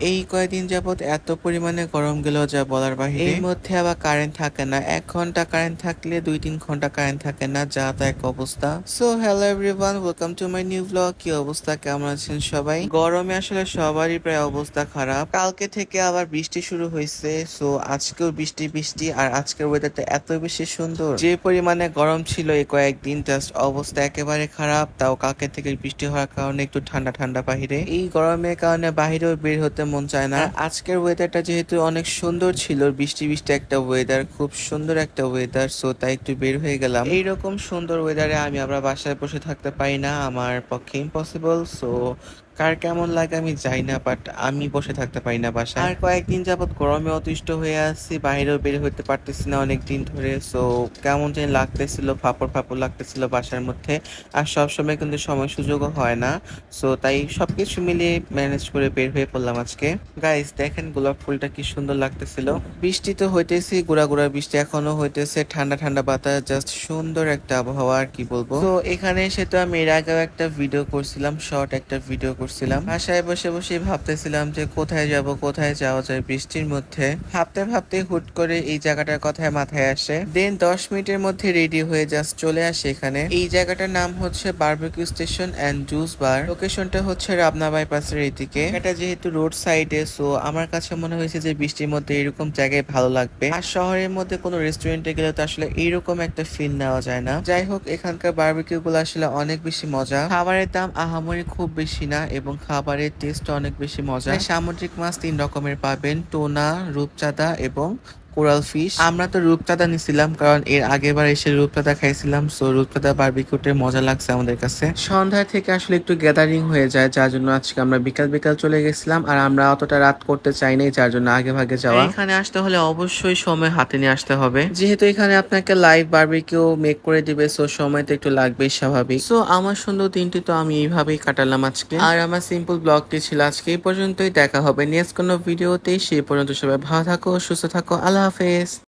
এই কয়েকদিন যাবত এত পরিমাণে গরম গেল যা বলার বাহিরে। এর মধ্যে আবার কারেন্ট থাকে না। এক ঘণ্টা কারেন্ট থাকলে দুই তিন ঘণ্টা কারেন্ট থাকে না যা তা এক অবস্থা। So hello everyone welcome to my new blog কি অবস্থা? কেমন আছেন সবাই? গরমে আসলে সবারই প্রায় অবস্থা খারাপ। কালকে থেকে আবার বৃষ্টি শুরু হয়েছে। সো আজকেও বৃষ্টি বৃষ্টি আর আজকের ওয়েদারটা এত বেশি সুন্দর। যে পরিমাণে গরম ছিল এই কয়েকদিন জাস্ট অবস্থা একেবারে খারাপ। তাও কালকে থেকে বৃষ্টি হওয়ার কারণে একটু ঠান্ডা ঠান্ডা বাহিরে। এই গরমের কারণে বাহিরেও বের হতে মন চায় না। আর আজকের ওয়েদারটা যেহেতু অনেক সুন্দর ছিল বৃষ্টি বৃষ্টি একটা ওয়েদার খুব সুন্দর একটা ওয়েদার সো তাই একটু বের হয়ে গেলাম। এইরকম সুন্দর ওয়েদারে আমি আবার বাসায় বসে থাকতে পারি না আমার পক্ষে ইম্পসিবল সো কার কেমন লাগে আমি যাই না বাট আমি বসে থাকতে পারি না বাসায়। আর কয়েকদিন যাবত গরমে অতিষ্ঠ হয়ে আসছি বাইরেও বের হতে পারতেছি না অনেক দিন ধরে সো কেমন জানি লাগতেছিল, ফাপড় ফাপড় লাগতেছিল বাসার মধ্যে, আর সব সময় কিন্তু সময় সুযোগও হয় না সো তাই সবকিছু মিলিয়ে ম্যানেজ করে বের হয়ে পড়লাম আজকে। গাইস দেখেন গোলাপ ফুলটা কি সুন্দর লাগতেছিল। বৃষ্টি তো হইতেছে, গুড়া গুড়া বৃষ্টি এখনও হইতেছে, ঠান্ডা ঠান্ডা বাতাস জাস্ট সুন্দর একটা আবহাওয়া, আর কি বলব। তো এখানে এসে তো আমি এর আগেও একটা ভিডিও করছিলাম শর্ট একটা ভিডিও করছিলাম। বাসায় বসে বসে ভাবতেছিলাম যে কোথায় যাব কোথায় যাওয়া যায় বৃষ্টির মধ্যে। ভাবতে ভাবতে হুট করে এই জায়গাটার কথায় মাথায় আসে। দেন দশ মিনিটের মধ্যে রেডি হয়ে জাস্ট চলে আসে এখানে। এই জায়গাটার নাম হচ্ছে barbecue station and juice bar লোকেশনটা হচ্ছে রাবনা বাইপাসের এইদিকে এটা যেহেতু রোড সাইডে সো আমার কাছে মনে হয়েছে যে বৃষ্টির মধ্যে এরকম জায়গায় ভালো লাগবে। আর শহরের মধ্যে কোনো রেস্টুরেন্টে গেলে তো আসলে এইরকম একটা ফিল নেওয়া যায় না। যাই হোক এখানকার বার্বিকিউ গুলো আসলে অনেক বেশি মজা। খাবারের দাম আহামরি খুব বেশি না। এবং খাবারের টেস্ট অনেক বেশি মজা সামুদ্রিক মাছ তিন রকমের পাবেন টোনা রূপচাঁদা এবং কোরাল ফিশ। আমরা তো রূপচাঁদা নিছিলাম কারণ এর আগের বার এসে রূপচাঁদা খাইছিলাম সো রূপচাঁদা বারবিকিউটে মজা লাগছে আমাদের কাছে। সন্ধ্যা থেকে আসলে একটু গ্যাদারিং হয়ে যায় যার জন্য আজকে আমরা বিকাল বিকাল চলে গেছিলাম আর আমরা অতটা রাত করতে চাই নাই যার জন্য আগে ভাগে যাওয়া। এখানে আসতে হলে অবশ্যই সময় হাতে নিয়ে আসতে হবে। যেহেতু এখানে আপনাকে লাইভ বারবিকিউ মেক করে দিবে সো সময় তো একটু লাগবেই স্বাভাবিক। সো আমার সুন্দর দিনটি তো আমি এইভাবেই কাটালাম আজকে। আর আমার সিম্পল ব্লগটি ছিল আজকে এই পর্যন্তই দেখা হবে নেক্সট কোনো ভিডিওতে সেই পর্যন্ত সবাই ভালো থাকো সুস্থ থাকো আল্লাহ Face.